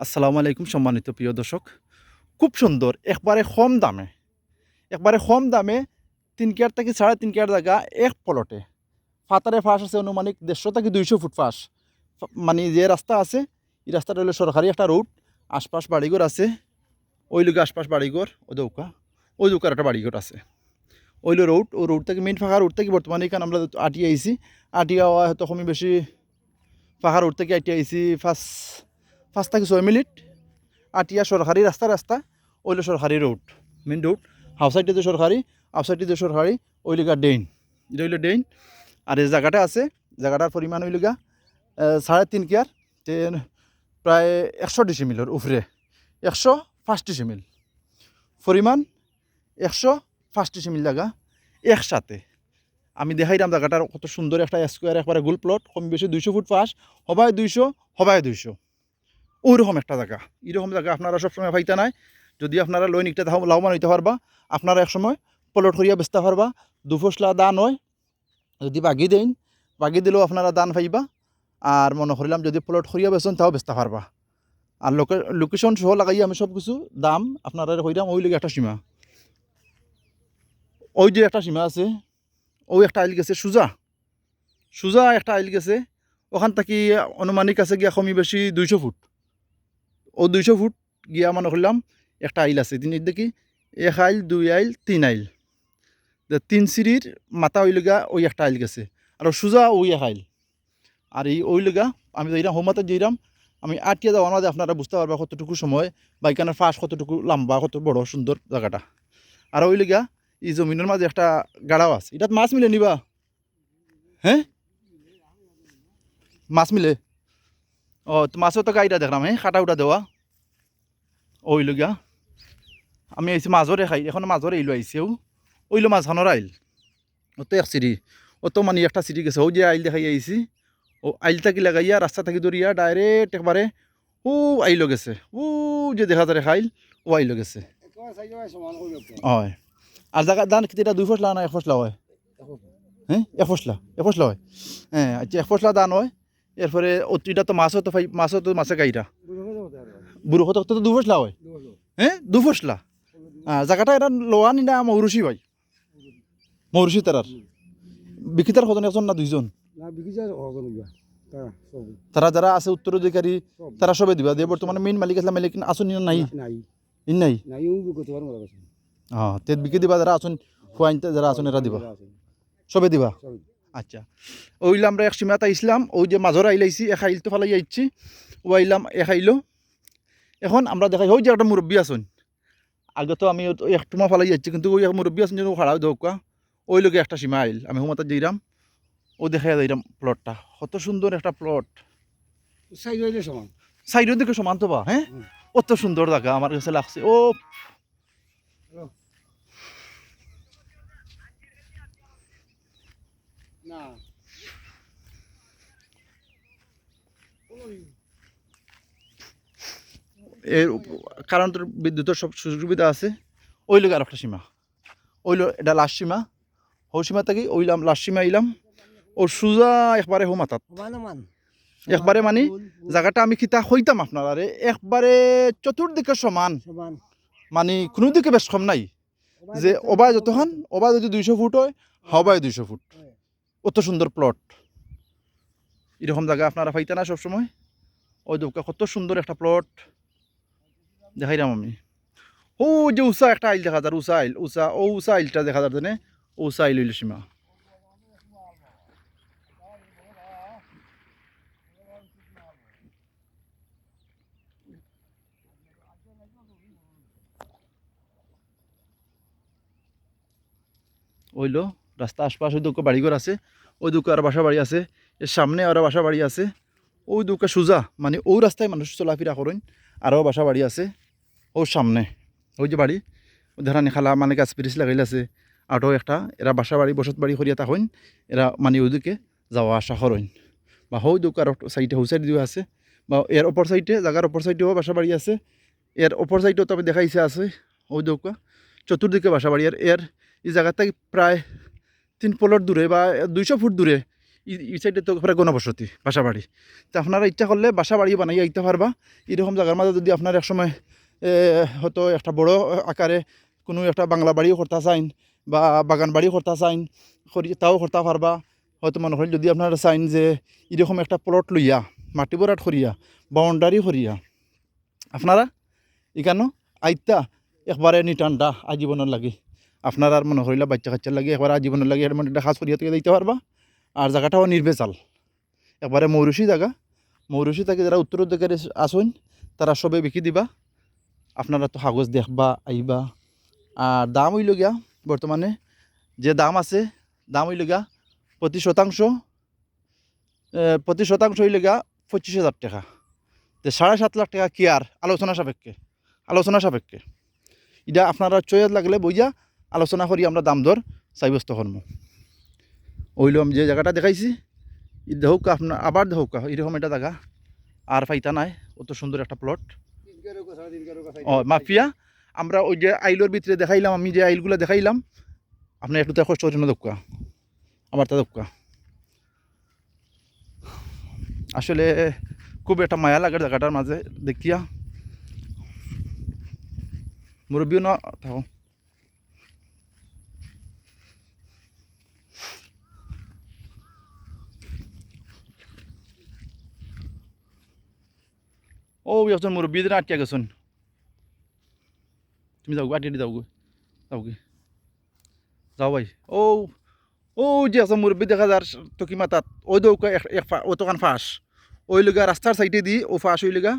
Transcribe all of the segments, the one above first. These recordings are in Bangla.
আসসালামু আলাইকুম সম্মানিত প্রিয় দর্শক। খুব সুন্দর, একবারে কম দামে, একবারে কম দামে তিন কেয়ার থেকে সাড়ে তিন কেয়ার জায়গা এক পলটে ফাতারে ফাঁস আছে অনুমানিক দেড়শো থেকে দুইশো ফুট ফাঁস। মানে যে রাস্তা আছে, এই রাস্তাটা হলো সরকারি একটা রুট আশপাশ বাড়িঘর আছে, ওই লোক আশপাশ বাড়িঘর ও দৌকা ওই দৌকার একটা বাড়িঘর আছে। ওইলো রোড ও রোড থেকে মেইন ফাঁকা রোড থেকে বর্তমানে এখানে আমরা আটিয়ে আইছি আটিয়া হওয়া হয়তো কমই বেশি ফাঁকা রোড থেকে আটিয়ে আইছি ফার্স্ট পাঁচ থেকে ছয় মিনিট। আটিয়া সরকারি রাস্তা রাস্তা ওইলো সরকারি রোড মেন রোড হাউসাইডে যে সরকারি আউটসাইডে যে সরকারি ওইলিগা ডেইন এটা হইল ডেইন আর এই জায়গাটা আছে জায়গাটার পরিমাণ হইলিগা সাড়ে তিন কেয়ার প্রায় একশো ডিসিমিলের উপরে একশো পাঁচ ডিসিমিল পরিমাণ একশো পাঁচ ডিসিমিল জায়গা একসাথে। আমি দেখাইলাম জায়গাটার কত সুন্দর একটা স্কোয়ার একবারে গোল প্লট কম বেশি দুইশো ফুট পাস হবায় দুইশো হবায় দুইশো। ওইরকম একটা জায়গা। এরকম জায়গা আপনারা সবসময় পাইতে নাই। যদি আপনারা লোন একটা লাভবান হইতে পারবা, আপনারা একসময় প্লট করিয়া বেচতে পারবা। দুফসলা দান হয়, যদি বাগি দেন, বাগি দিলেও আপনারা দান পাইবা। আর মনে করিলাম যদি প্লট করিয়া বেচন, তাও বেচতে পারবা। আর লোকেশন সহ লাগাই আমি সব কিছু দাম আপনারা কইলাম ওই লোক একটা সীমা। ওই যে একটা সীমা আছে, ওই একটা আইল গেছে সুজা। সুজা একটা আইল গেছে, ওখান থেকে অনুমানিক আছে গিয়া কমি বেশি দুইশো ফুট। ও দুইশো ফুট গিয়া মনে করলাম একটা আইল আছে। তিনি দেখি এক আইল, দুই আইল, তিন আইল। তিন সিঁড়ির মাথা ওই লগা ওই একটা আইল গেছে। আর সোজা ওই এক আইল। আর এই ওই লগা আমি যাইরাম হোমাতে যাইরাম আমি আটিয়া যাওয়ার মাঝে আপনারা বুঝতে পারবা কতটুকু সময় বা এখানে ফাঁস কতটুকু লম্বা, কত বড়, সুন্দর জায়গাটা। আর ওই লগা এই জমিনের মাঝে একটা গাড়াও আছে। এটাত মাছ মিলে নিবা? হ্যাঁ? মাছ মিলে? ও মাছও তো গাইটা দেখলাম হ্যাঁ কাটা উটা দেওয়া ওই লগা আমি আইছি মাছরে খাই, এখন মাছরে আইলো আইছেও ওইলো মাছখানোর আইল। ও তো এক সিঁড়ি ও তো মানে একটা সিঁড়ি গেছে ও যে আইল দেখাই আইছি ও আইল থাকি লাগাইয়া রাস্তা থাকি ধরিয়া ডাইরেক্ট একবারে ও, আইলো গেছে। ও, যে দেখা যায় খাইল, ও আইলো গেছে। হয়। আর জায়গা দান কেতিয়া দুই ফসলা না এক ফসলা হয়? হ্যাঁ এক ফসলা এক ফসলা হয়। হ্যাঁ আচ্ছা এক ফসলা দান হয়। এরপরে অতিটা তো মাছও তো মাছও তো মাছে গাইটা বুড়ো কত তো দু ফসলা হয়? হ্যাঁ দু ফসলা? হ্যাঁ জায়গাটা এটা লোয়া নি না মৌরুষি ভাই মৌরুষি তারার বিক্রেতার কজন একজন না দুইজন? তারা যারা আছে উত্তরাধিকারী তারা সবে দিবা। দিয়ে বর্তমানে মেইন মালিক আসলে মালিক আসুন নাই? ইন নাই? হ্যাঁ তে বিক্রি দিবা যারা আসুন খুয়াইন যারা আসুন এরা দিবা। সবে দিবা। আচ্ছা। ওইলে আমরা এক সীমাত আইসলাম ওই যে মাঝর আইলাইছি এক আইল তো ফালাই আইছি ও আইলাম এক আইলো। এখন আমরা দেখাই ওই যে একটা মুরব্বী আসুন আগে তো আমি ও- এক টুমা ফালাই যাচ্ছি কিন্তু ওই এক মুরব্বী আসুন যেন খাড়াও দৌকা ওই লোকে একটা সীমা আইল আমি হুমাতা যাইরাম ও দেখাই যাইরাম প্লটটা কত সুন্দর একটা প্লট সাইড সমান। সাইডের দিকে সমান তো বা হ্যাঁ অত সুন্দর জায়গা আমার কাছে লাগছে। ও এর তোর বিদ্যুতের সব সুযোগ সুবিধা আছে। ওই লোক আর একটা সীমা। ওই লো এটা লাস্ট সীমা। হৌ সীমা থেকে ওইলাম লাস্ট সীমা আইলাম। ও সুজা একবারে হো মাথাত একবারে মানে জায়গাটা আমি খিতা হইতাম আপনার আরে। একবারে চতুর্দিকে সমান। মানে কোনো দিকে বেশ কম নাই। যে অবায় যতক্ষণ অবায় যদি দুইশো ফুট হয় হবায় দুইশো ফুট। অত সুন্দর প্লট এরকম জায়গা আপনারা পাইতে না সবসময়। ওই দোকা কত সুন্দর একটা প্লট দেখাইলাম আমি। ও, যে উষা একটা আইল দেখা যার, উষা আইল, উষা, ও উষা আইলটা দেখা যার জানে? উষা আইল হইল সীমা। ওইলো রাস্তা আশপাশ ওই দুটো বাড়িঘর আছে, ওই দুটো আর বাসা বাড়ি আছে, এর সামনে আরও বাসা বাড়ি আছে, ওই দুটো সোজা মানে ওই রাস্তায় মানুষ চলাফেরা করেন আরও বাসা বাড়ি আছে। ওর সামনে। ওই যে বাড়ি। ধরানি খালা মানে গাছ পিরিচ লাগাইল আছে। আরও একটা। এরা বাসা বাড়ি, বসত বাড়ি করিয়া থাকেন এরা মানে ওইদিকে যাওয়া আসা করেন বা হই দুটো আর সাইডে হৌ সাইড দিয়ে আছে। বা এর অপর সাইডে জায়গার অপর সাইডেও বাসা বাড়ি আছে। এর অপর সাইডেও তবে দেখাইছে আছে। ওই দুকা। চতুর্দিকে বাসা বাড়ি। আর এর এই জায়গা থেকে প্রায় তিন পলট দূরে বা দুইশো ফুট দূরে এই সাইডে তো প্রায় গণবসতি, বাসা বাড়ি। তো আপনারা ইচ্ছা করলে বাসা বাড়ি বানাইয়া আইতে পারবা এরকম জায়গার মাঝে যদি আপনার একসময় হয়তো একটা বড় আকারে কোনো একটা বাংলা বাড়িও করতে চাইন বা বাগান বাড়িও করতে চাইন তাও করতে পারবা। হয়তো মনে করেন যদি আপনারা চাইন যে এরকম একটা প্লট লইয়া, মাটি বরাট করিয়া, বাউন্ডারি করিয়া, আপনারা এখানো আইতা একবারে নিটান্ডা আজীবনের লাগে। আপনার আর মনে করিলা বাচ্চা কাচ্চার লাগে একবার আজীবনের লাগে, এর মধ্যে খাস করিয়া থেকে দিতে পারবা। আর জায়গাটাও নির্বেচাল। একবারে মৌরুষি জায়গা। মৌরুষি থেকে যারা উত্তর দিকে আসুন তারা সবে বিকি দিবা। আপনারা তো কাগজ দেখবা, আইবা। আর দাম হইল গিয়া বর্তমানে যে দাম আছে, দাম হইল গিয়া প্রতি শতাংশ প্রতি শতাংশ হইল গিয়া পঁচিশ হাজার টাকা। তো সাড়ে সাত লাখ টাকা কি আর? আলোচনা সাপেক্ষে। আলোচনা সাপেক্ষে। এটা আপনারা চয়েস লাগলে বইয়া আলোচনা করি, আমরা দাম দর সাব্যস্ত ওইল আমি যে জায়গাটা দেখাইছি, ই দেখুক আপনার আবার দেখুক এরকম একটা জায়গা। আর পাইতা নাই, অত সুন্দর একটা প্লট ও মাফিয়া আমরা ওই যে আইলোর ভিতরে দেখাইলাম আমি যে আইলগুলো দেখাইলাম আপনি একটু তো কষ্ট করেন দক্কা আবার তা দক্কা। আসলে খুব একটা মায়া লাগার জায়গাটার মাঝে দেখিয়া। মুরব্বীও না থাকো। ও একজন মুরব্বীদের আটকে গেছেন। তুমি যাও আটকে যাও গো, যাও গে। যাও ভাই। ও ও, যে আছে মুরব্বী দেখা যার তো কি মাতাত ওই দৌকা ও তোকান ফাঁস। ওই লগা রাস্তার সাইডে দি, ও ফাঁস ওই লগা,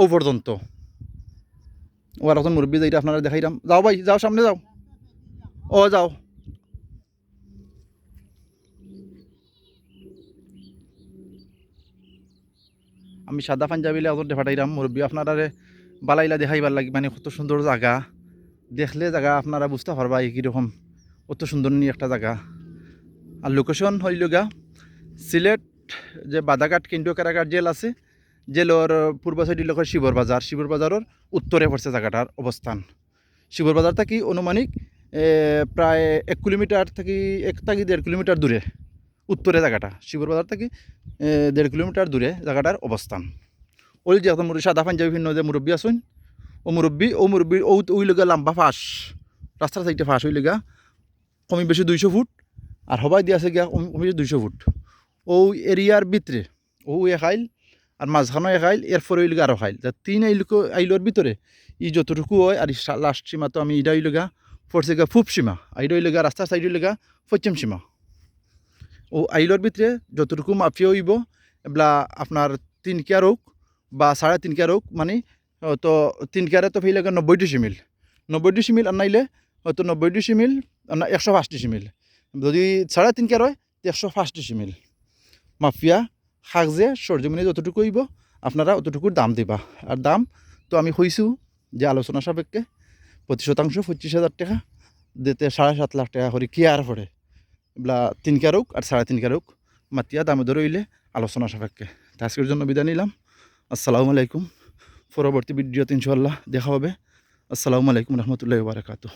ও পর্যন্ত। ও আর এখন মুরব্বী যাইটা আপনারা দেখাইলাম যাও ভাই, যাও, সামনে যাও। ও, যাও। আমি সাদা পাঞ্জাবিলে অজর ফাটাইলাম মুরব্বী আপনারা বালাইলা দেখাইবার লাগি মানে কত সুন্দর জায়গা দেখলে জায়গা আপনারা বুঝতে পারবা কীরকম কত সুন্দর নি একটা জায়গা আর লোকেশন হইল গা সিলেট যে বাদাঘাট কেন্দ্রীয় কারাগার জেল আছে জেলর পূর্ব সাইডে লোকের শিবর বাজার শিবর বাজারের উত্তরে পড়ছে জায়গাটার অবস্থান শিবর বাজার থাকি অনুমানিক প্রায় এক কিলোমিটার থাকি এক থাকি দেড় কিলোমিটার দূরে উত্তরে জায়গাটা, শিবর বাজার থাকি দেড় কিলোমিটার দূরে জায়গাটার অবস্থান। ওই যে এখন সাদা পাঞ্জাবি ভিন্ন যে মুরব্বী আসুন ও মুরব্বী ও মুরব্বী, ও ওই লগা লম্বা ফাঁস। রাস্তার সাইডে ফাঁস ওই লগা। কমি বেশি দুইশো ফুট, আর হবাই দিয়ে আছে গিয়া কমি বেশি দুইশো ফুট। ও এরিয়ার ভিতরে, ও এখাইল, আর মাঝখানো এখাইল, এরপরে ওই লগা আরও খাইল। তা তিন আইলকো আইলোর ভিতরে, ই যতটুকু হয়, আর লাস্ট সীমা তো আমি ইডা লগা, পড়ছে গা ফুপ সীমা আইডা লগা রাস্তার সাইড লগা পশ্চিম সীমা। ও আইলোর ভিতরে যতটুকু মাফিয়া হইব এগুলা আপনার তিন কেয়ার হোক বা সাড়ে তিন কেয়ার হোক মানে তো তিন কেয়ারে তো ফেলে নব্বই ডিসিমিল। নব্বই ডিসিমিল আনাইলে হয়তো নব্বই ডিসিমিল আপনার একশো পাঁচ ডিসিমিল। যদি সাড়ে তিন কেয়ার হয় তো একশো পাঁচ ডিসিমিল। মাফিয়া শাক যে সরজমিনে যতটুকু হইব, আপনারা অতটুকুর দাম দিবা। আর দাম তো আমি কইছোঁ যে আলোচনা সাপেক্ষে প্রতি শতাংশ পঁচিশ হাজার টাকা, দিতে সাড়ে সাত লাখ টাকা করে কি আর পড়ে। এগুলা তিন কেয়ারক আর সাড়ে তিন কেয়ারক মাতিয়া দামে ধরে হইলে আলোচনা সাপেক্ষে। আজকের জন্য বিদায় নিলাম। আসসালামু আলাইকুম। পরবর্তী তিনশো আল্লাহ দেখা হবে। আসসালামু আলাইকুম রহমতুল্লাহ বারাকাতু